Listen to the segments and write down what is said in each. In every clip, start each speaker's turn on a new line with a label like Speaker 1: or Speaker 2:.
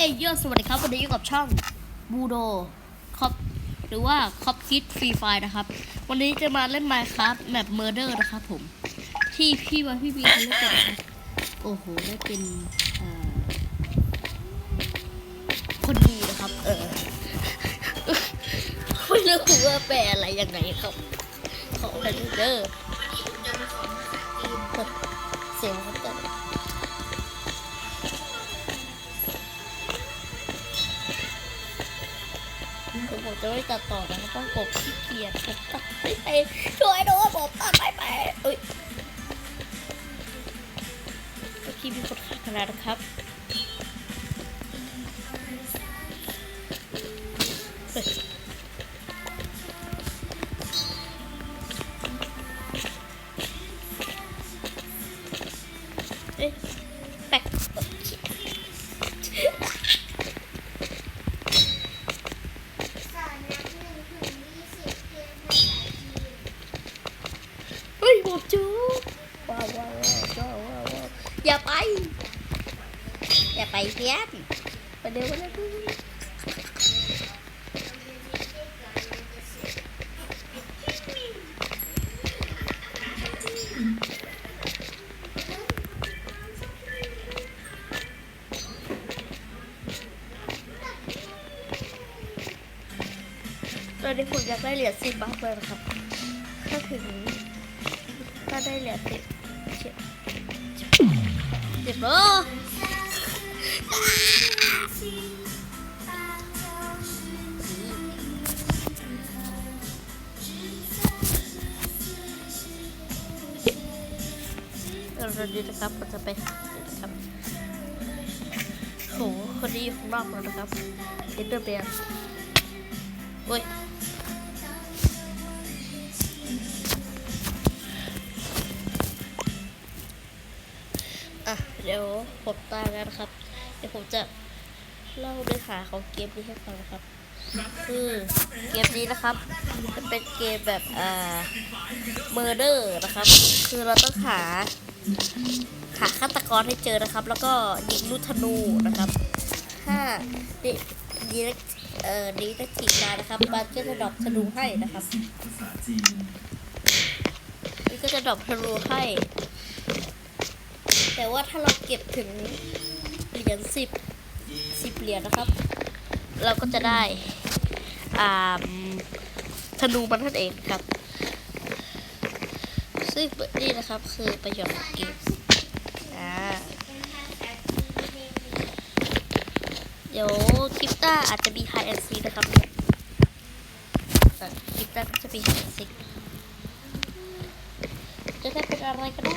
Speaker 1: เอ้ยโยสวัสดีครับวันนี้อยู่กับช่องบูโดคอปหรือว่าคอปคิดฟรีไฟนะครับ วันนี้จะมาเล่น Minecraft แมปเมอร์เดอร์นะครับผม ที่พี่ว่าพี่บีเขาเล่นเป็นโอ้โหได้เป็นคนดีนะครับ เออไม่รู้ว่าแปลอะไรยังไงครับ ขอแมปเมอร์เดอร์ คือผมจะไม่ตัดต่อนะต้องกบขี้เกียจผมตัดไม่ไปช่วยด้วยผมตัดไม่ไปเอ้ยเมื่อกี้มีคนขัดขนาดนะครับ อ
Speaker 2: ย่า
Speaker 1: ไป อย่าไปเพี้ยนไปเร็วไปเร็วตอนนี้ผมอยากได้เหรียญสิบบาทเลยนะครับ ถ้าถึงถ้าได้เหรียญสิบเจ็ด สิบโอ้เราดีนะครับเราจ เดี๋ยวผมตากันครับ เดี๋ยวผมจะเล่าเนื้อหาของเกมนี้ให้ฟังนะครับ คือเกมนี้นะครับมันเป็นเกมแบบอ่าเมอร์เดอร์นะครับ คือเราต้องหาหาฆาตกรให้เจอนะครับ แล้วก็ยิงลูกธนูนะครับถ้าดีดีเอ่อดีนักทีมมานะครับมันก็จะดรอปธนูให้นะครับมันก็จะดรอปธนูให้ แต่ว่าถ้าเราเก็บถึงเหรียญสิบสิบเหรียญนะครับ เราก็จะได้อ่าธนูมันนั่นเองครับ ซึ่งนี่นะครับคือประโยชน์ของเกมอ่าเดี๋ยวคลิปหน้าอาจจะมีไฮแอนซีนะครับคลิปหน้าก็จะมีไฮแอนซีจะได้เป็นอะไรก็ได้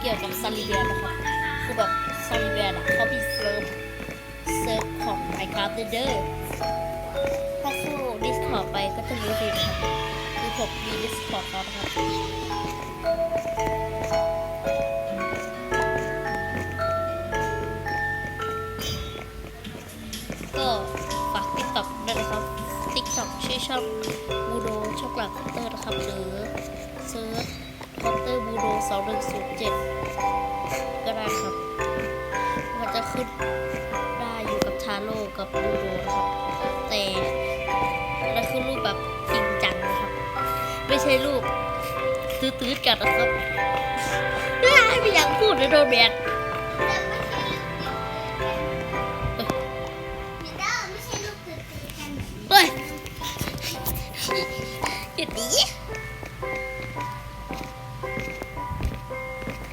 Speaker 1: เกี่ยวกับซาลิเบียนะครับคือแบบซาลิเบียนะเขามีเซิร์ฟเซิร์ฟของ Minecraft เด้อถ้าเข้า Discord ไปก็จะรู้ดีนะครับคือผมมี Discord แล้วนะครับก็ฝาก TikTok ด้วยนะครับ TikTok ชื่อช่องบูโดช็อกโกแลตคอเตอร์นะครับหรือเซิร์ฟ ชคอเตอร์บูโด2107ก็ได้ครับ มันจะขึ้นได้อยู่กับทาโร่กับบูโดนครับ แต่มันคือรูปแบบจริงจังนะครับ ไม่ใช่รูปตื้อๆกันนะครับไม่อยากพูดเลยโดนแบน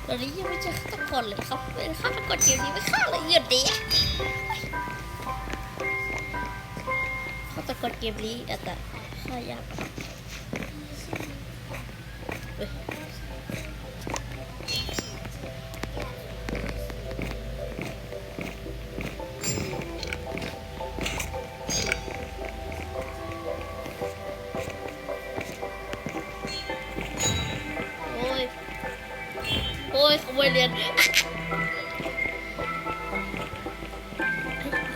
Speaker 2: เรา
Speaker 1: ได้ยังไม่เจอข้าตกนเลยครับเป็นฆาตกนเดี๋ยวนี้ไม่ข้าเลยหยุดดิข้าตกอนเกมนี้แต่ฆ่ายาก โอ้ยขโมยเรียนเฮ้ย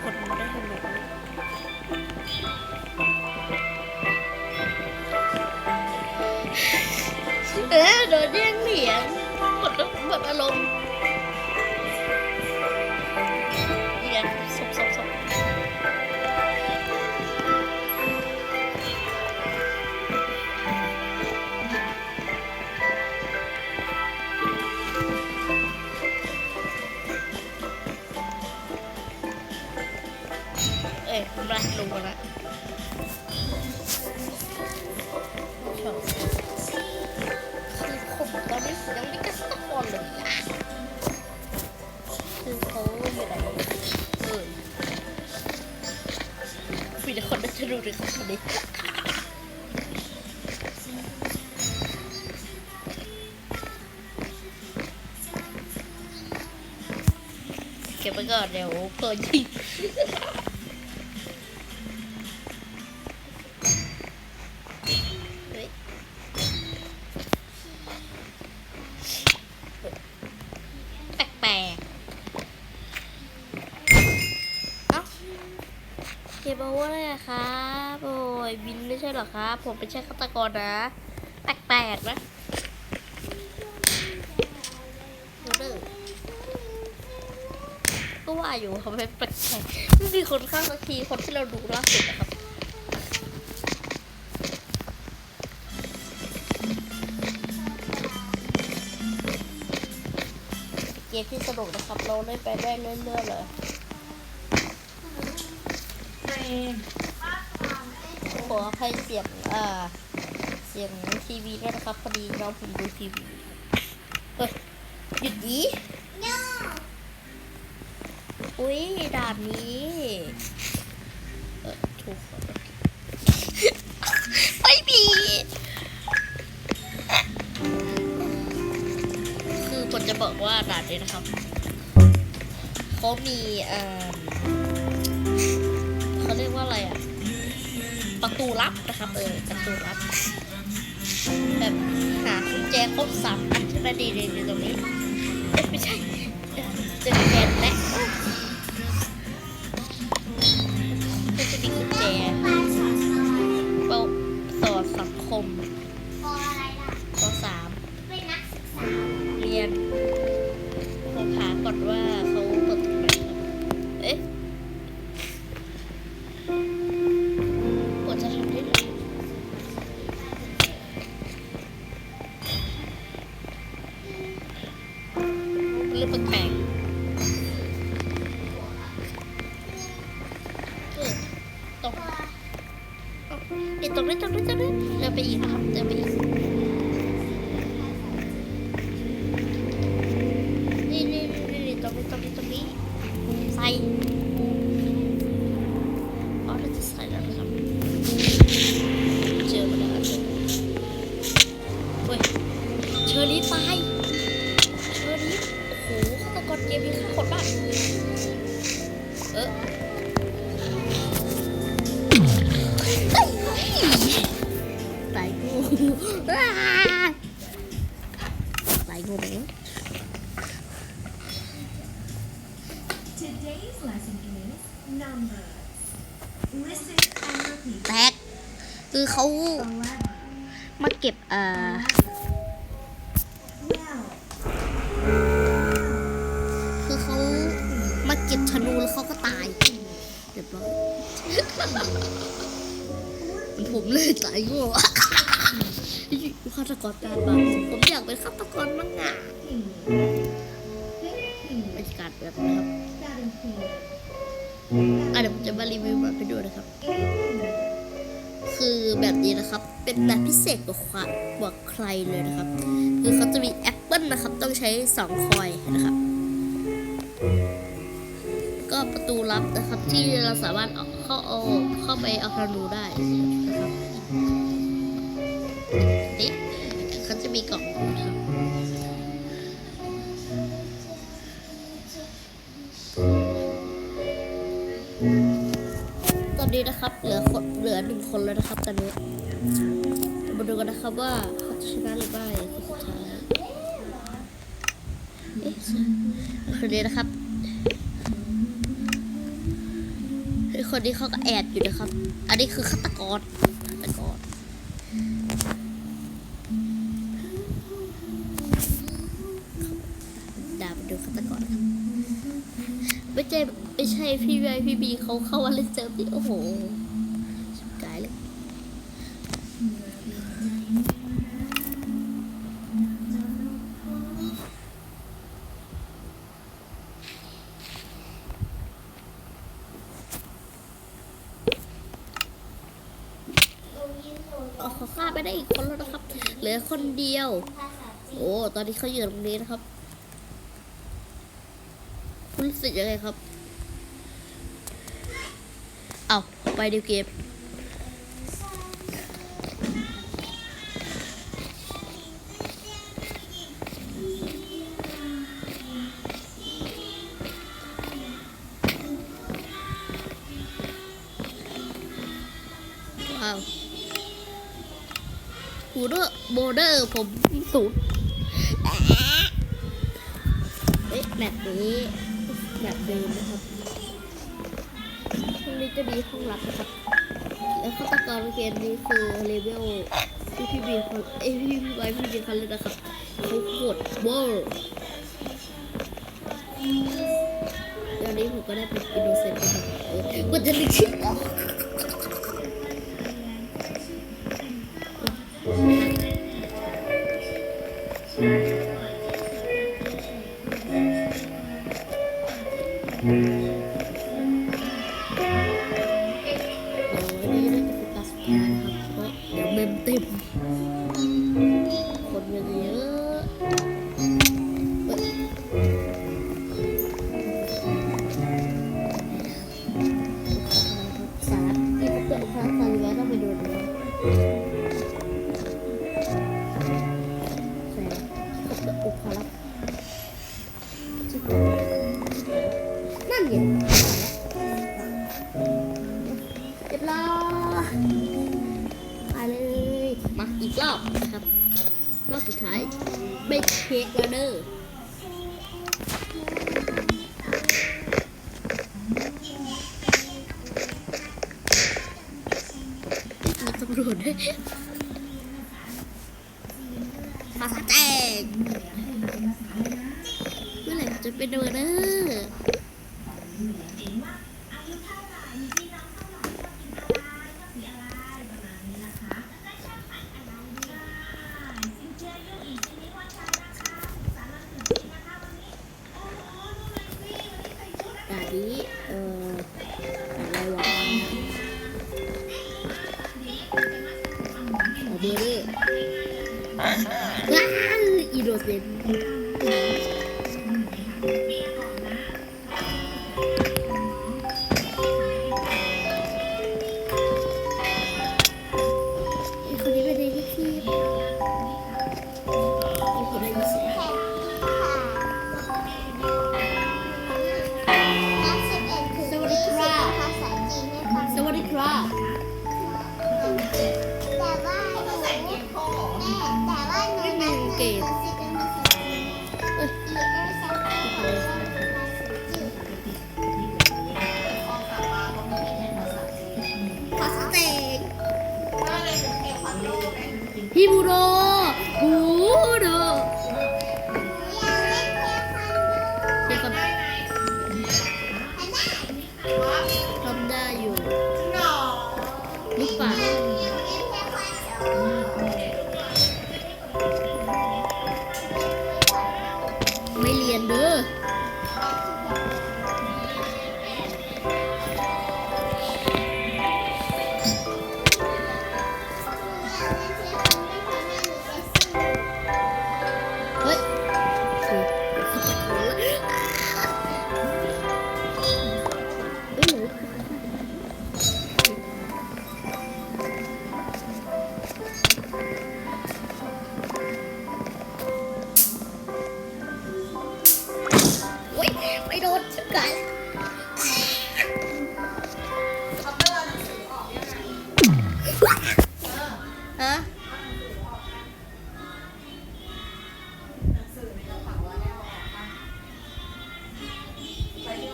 Speaker 1: คนได้ขนมเอ๊ะโดนแย่งเหนียงหมดหมดอารมณ์ เอ้ยมาลงมาละชอบคือผมตอนนี้ผมยังไม่กระสักคนเลยอะคือเขาอยู่ไหนเออมีแต่คนน่าจะรู้เรับคนนี้เก็บไปก่อนเดี๋ยวเปิดยิง อยวินไม่ใช่หรอครับ ผมไม่ใช่ฆาตกรนะ แปลกๆนะเด้อก็ว่าอยู่ทำไมแปลกๆไม่มีคนข้างสักทีคนที่เราดูล่าสุดนะครับเกมที่สนุกนะครับเราเล่นไปได้เรื่อยๆเลย ขอให้เสียงอ่าเสียงทีวีด้วยนะครับพอดีน้องผมดูทีวีเฮ้ยหยุดดี
Speaker 2: โน่
Speaker 1: อุ้ยด่านนี้เออถูกขอโทษไม่มีคือผมจะบอกว่าด่านนี้นะครับเขามีเอ่อ ประตูลับนะครับเออประตูลับ แบบหากุญแจครบสามอันใช่ไหมดีดีดีตรงนี้เอ้ยไม่ใช่เอ้ยเจอแกนและก็จะมีกุญแจ
Speaker 2: ปลาสอนน้อย
Speaker 1: เป้าสอดสังคม
Speaker 2: ปอะไร
Speaker 1: ปสาม
Speaker 2: เป็นนักศึกษา
Speaker 1: เรียนผมหาก่อนว่า ใ Today's
Speaker 3: lesson is numbers. Listen and repeat.
Speaker 1: แตกคือเขา
Speaker 3: Eleven,
Speaker 1: มาเก็บเอ่อ
Speaker 3: twelve,
Speaker 1: คือเขามาเก็บธนูแล้วเขาก็ตายเรียบร้อย มันผมเลยตายโง่ฆาตกรตาบานผมอยากเป็นฆาตกรมั่งอะ
Speaker 3: fifteen,
Speaker 1: บรรยากาศแบบนี้ครับ
Speaker 3: seventeen,
Speaker 1: อะเดี๋ยวผมจะมารีวิวแบบไปดูนะครับ คือแบบนี้นะครับ เป็นแบบพิเศษกว่าครกว่าใครเลยนะครับ คือเขาจะมีแอปเปิลนะครับ ต้องใช้สองคอยนะครับ ก็ประตูลับนะครับ ที่เราสามารถเข้าเอาเข้าไปเอาธนูได้นะครับนี่เขาจะมีกล่องนะครับ นะครับ เหลือคนเหลือหนึ่งคนแล้วนะครับตอนนี้มาดูกันนะครับว่าเขาจะชนะหรือไม่คนสุดท้ายคนนี้นะครับคนนี้เขาก็แอบอยู่นะครับ อันนี้คือฆาตกร พี่ไอพี่บีเขาเข้ามาเล่นเซิร์ฟนี่โอ้โหชิบกายเลยเอเขาฆ่าไปได้อีกคนแล้วนะครับ เหลือคนเดียว โอ้ ตอนนี้เขาอยู่ตรงนี้นะครับ คุณรู้สึกยังไงครับ เอาไปดูเกมว้าวหูเดอร์โบเดอร์ผมสูงเอ๊ะแบบนี้แบบเดิมนะครับ นี้จะมีห้องลับนะครับแล้วฆาตกรในเกมนี้คือเลเวลที่พี่บีคนเอ้พี่พี่ไว้พี่บีคนเลยนะครับเขาโหดเวอร์ตอนนี้ผมก็ได้เป็นอินโนเซนต์นะครับวันจะนึกชื่อออก มีตำรวจด้วยภาษาแจ้งเมื่อไหร่มันจะเป็นเดอร์เนอร์ เอาเบอร์เดอร์ว้าวอีโดเซน 101개인. 힘으로 ไม่เรีย
Speaker 2: นเด้อ โด
Speaker 1: กัน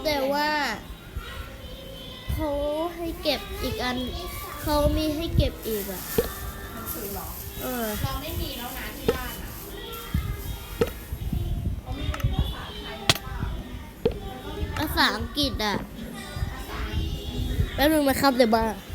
Speaker 1: แต่ว่า
Speaker 2: เขา
Speaker 1: ให้เก็บอีกอัน เขามีให้เก็บอีกอะ
Speaker 4: แป๊
Speaker 1: บนึงนะครับเดี๋ยวมาเอา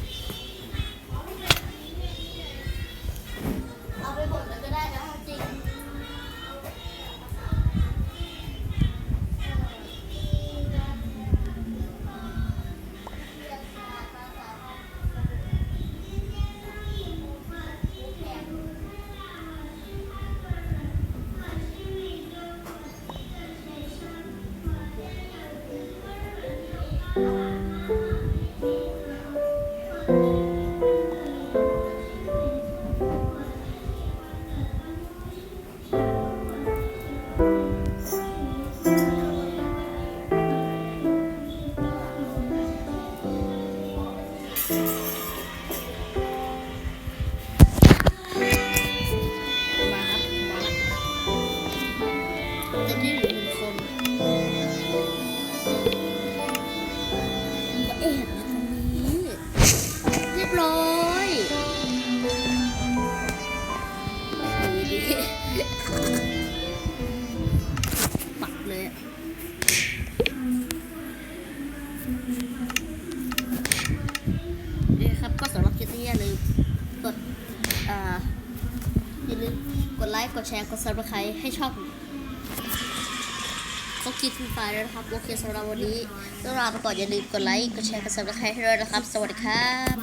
Speaker 1: ดีปักเลยนี่ครับก็สำหรับคลิปนี้อย่าลืมกดอ่าอย่าลืมกดไลค์กดแชร์กด subscribe ให้ช่องก็คิดฟรีไฟด้วนะครับโอเคสำหรับวันนี้ต้องลาไปก่อนอย่าลืมกดไลค์กดแชร์กด subscribe ให้ด้วยนะครับ สวัสดีครับ